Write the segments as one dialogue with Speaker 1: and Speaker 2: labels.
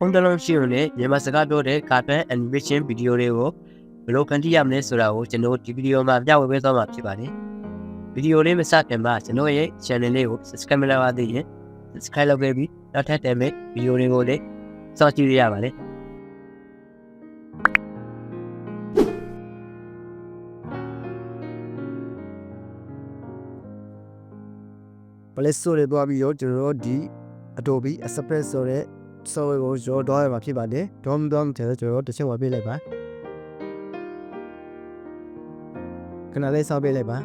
Speaker 1: ဖုန်းတစ်လုံးရှိရင်လည်းမြန်မာစကားပြောတဲ့ cartoon animation video တွေကိုဘယ်လိုဖန်တီးရမလဲဆိုတာကိုကျွန်တော်ဒီဗီဒီယိုမှာပြဝေပေးသွားမှာဖြစ်ပါတယ်ဗီဒီယိုလေးမစခင်မှာကျွန်တော်ရဲ့ channel လေးကို subscribe မလုပ်ရသေးရင် subscribe လုပ်ပေးပြီးနောက်ထပ်တင်မဲ့ဗီဒီယိုတွေကိုလည်းစောင့်ကြည့်ရပါတယ်
Speaker 2: Play Store တွေသွားပြီးတော့ကျွန်တော်တို့ဒီ Adobe Express ဆိုတဲ့ software ကိုရောတော့ရမှာဖြစ်ပါတယ်။ DOM DOM တဲ့ကျွန်တော်တို့တစ်ချက်ဝင်ပေးလိုက်ပါ။ခဏလေးစောင့်ပေးလိုက်ပါ။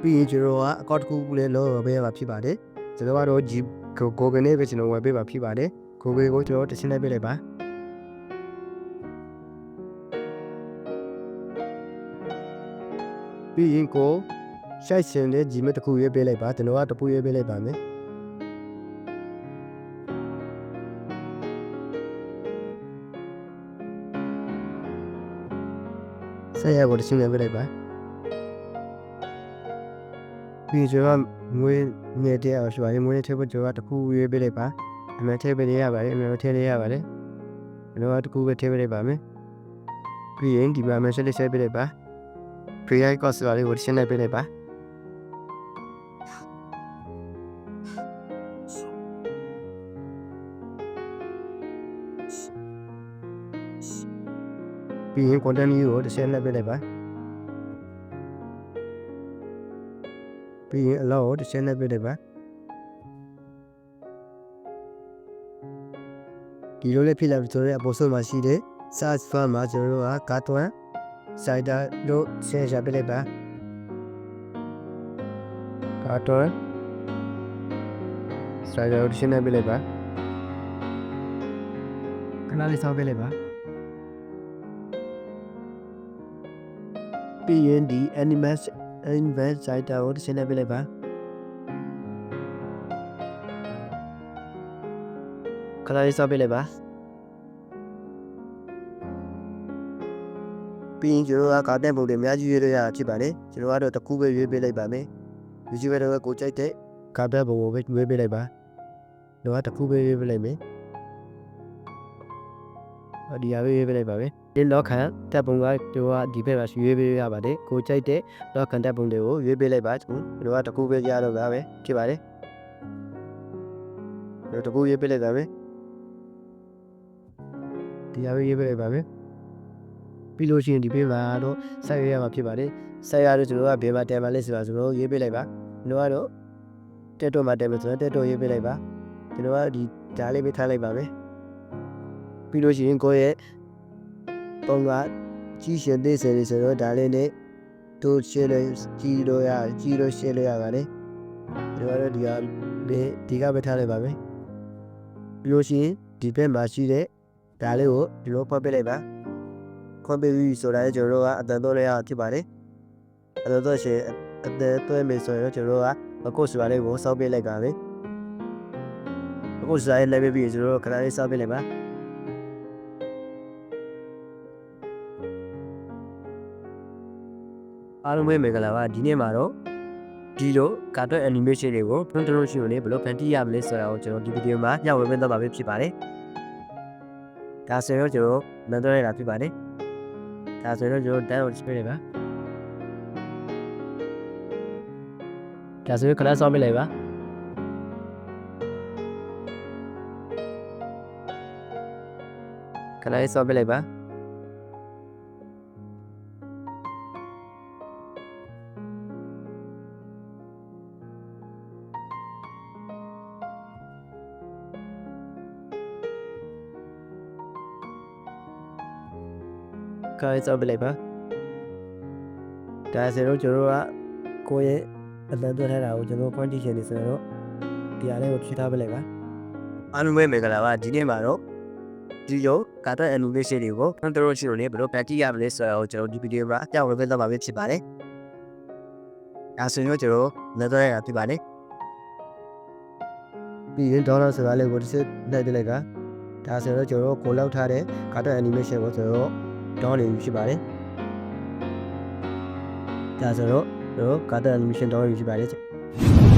Speaker 2: ပြီးရင်ကျွန်တော်ကအကောင့်တစ်ခုခုလေးလောပေးရမှာဖြစ်ပါတယ်။ကျွန်တော်ကတော့ G Google နဲ့ပဲကျွန်တော်ဝင်ပေးမှာဖြစ်ပါတယ်။ Google ကိုကျွန်တော်တစ်ချက်နဲ့ပေးလိုက်ပါ။ပြီးရင်ကို ရှိုက်ရှင်တဲ့ Gmail တစ်ခုရေးပေးလိုက်ပါကျွန်တော်ကတစ်ခုရေးပေးလိုက်ပါမယ်ဆက်ရကိုတစ်ချက်နဲ့ပေးလိုက်ပါပြီးကျွန်တော်ငွေငွေတဲ့အောင်ရှိပါတယ်ငွေတဲ့ဘက်ကျွန်တော်ကတစ်ခုရေးပေးလိုက်ပါအမှန်ထည့်ပေးရပါတယ်အမှန်ထည့်ရရပါတယ်ကျွန်တော်ကတစ်ခုပဲထည့်ပေးလိုက်ပါမယ်ပြီးရင်ဒီမှာ message လေးဆက်ပေးလိုက်ပါ free course ပါလေးကိုရှင်းလိုက်ပေးလိုက်ပါ ပြီးရင် content ကြီးကိုတစ်ချက်နဲ့ပေးလိုက်ပါပြီးရင် allow ကိုတစ်ချက်နဲ့ပေးလိုက်ပါဒီလိုလေးဖြစ်လာပြီဆိုတော့အပေါ်ဆုံးမှာရှိတဲ့ search bar မှာကျွန်တော်တို့က cartoon စိုက်တာတို့ဆင်းရပြလိုက်ပါကတော့စိုက်တာတို့ရှင်းနေပြလိုက်ပါခဏလေးစောင့်ပြလိုက်ပါ ပြီးရင်ဒီ animals invest စိုက်တာကိုရှင်းနေပြလိုက်ပါခဏလေးစောင့်ပြလိုက်ပါပြီးရင်ကျွန်တော်ကကာတက်ပုံတွေအများကြီးရွေးလို့ရတာဖြစ်ပါတယ်ကျွန်တော်ကတော့တစ်ခုပဲရွေးပေးလိုက်ပါမယ် YouTube တော့ကိုကြိုက်တဲ့ကာတက်ပုံကိုပဲရွေးပေးလိုက်ပါကျွန်တော်ကတစ်ခုပဲရွေးပေးလိုက်မယ်ဟော ဒီဟာပဲရွေးပေးလိုက်ပါမယ်ဒီလောခံတက်ပုံကကျွန်တော်ကဒီဘက်မှာရွေးပေးရပါတယ်ကိုကြိုက်တဲ့လောခံတက်ပုံတွေကိုရွေးပေးလိုက်ပါကျွန်တော်ကတစ်ခုပဲကြားတော့ပါပဲဖြစ်ပါတယ်ကျွန်တော်တစ်ခုရွေးပေးလိုက်ပါမယ်ဒီဟာပဲရွေးပေးလိုက်ပါမယ်ပြီးလို့ရှိရင်ဒီပေးမှာတော့ဆက်ရွေးရမှာဖြစ်ပါတယ်ဆက်ရတော့ကျွန်တော်ကဘယ်မှာတယ်မှာလဲဆိုတာကျွန်တော်ရေးပေးလိုက်ပါကျွန်တော်ကတော့တက်တော့မှာတယ်မယ်ဆိုတော့တက်တော့ရေးပေးလိုက်ပါကျွန်တော်ကဒီဓာတ်လေးပဲထားလိုက်ပါမယ် ပြီးလို့ရှိရင်ကိုယ့်ရဲ့ပုံကကြီးရှင်သေးစေလေးဆိုတော့ဒါလေးနဲ့တို့ရှင်းလို့ကြီးလို့ရကြီးလို့ရှင်းလို့ရပါတယ်ကျွန်တော်ကတော့ဒီကဒီဒီကပဲထားလိုက်ပါမယ်ပြီးလို့ရှိရင်ဒီဘက်မှာရှိတဲ့ဒါလေးကိုဒီလိုပတ်ပေးလိုက်ပါခွန်ပေးပြီးဆိုတာလည်းကျွန်တော်တို့ကအတန်တော့လည်းရဖြစ်ပါတယ်အတန်တော့ရှင်အတန်တော့မယ်ဆိုရင်ကျွန်တော်တို့ကအခုဆိုတာလေးကိုစောက်ပေးလိုက်ပါမယ်အခုဆိုတာလေးလည်းပြပြီးကျွန်တော်တို့ခဏလေးစောက်ပေးလိုက်ပါ အားလုံးပဲမင်္ဂလာပါဒီနေ့မှာတော့ဒီလိုကာတွန်း animation တွေကို print လုပ်ရှင်နေဘယ်လိုဖန်တီးရမလဲဆိုတာကိုကျွန်တော်ဒီဗီဒီယိုမှာညဝေပေးသွားမှာဖြစ်ပါတယ်ဒါဆိုရင်ကျွန်တော်လမ်းတော့ရတာဖြစ်ပါတယ်ဒါဆိုတော့ကျွန်တော်တန်းကို display လိုက်ပါဒါဆိုရင်ခဏစောင့်ပြလိုက်ပါခဏလေးစောင့်ပြလိုက်ပါ ခဏလေးစောင့်ပြလိုက်ပါဒါဆိုတော့ကျွန်တော်ကကိုယ့်ရဲ့အတန်သွင်းထားတာကိုကျွန်တော် condition နေဆိုတော့ဒီအားလေးကိုဖြည့်ထားပြလိုက်ပါအားလုံးပဲမင်္ဂလာပါဒီနေ့မှာတော့ဒီရောကာတာ animation တွေကို control ရှိလို့ねဘယ်လိုပတ်ကြည့်ရမလဲဆိုတော့ကျွန်တော်ဒီဗီဒီယိုမှာအပြောင်းလဲသွားမှာဖြစ်ပါတယ်အဲဆိုရင်ကျွန်တော်လက်တော့ရတာဖြစ်ပါတယ်ပြီးရင် dollar ဆိုတာလေးကိုတစ်ချက်နှိုက်ပြလိုက်ကဒါဆိုတော့ကျွန်တော်ကိုလောက်ထားတဲ့ကာတာ animation ကိုကျွန် တော်ဒေါင်းနေပြီဖြစ်ပါတယ်ဒါဆိုတော့ကျွန်တော်ကာတာ animation ဒေါင်းနေပြီဖြစ်ပါတယ်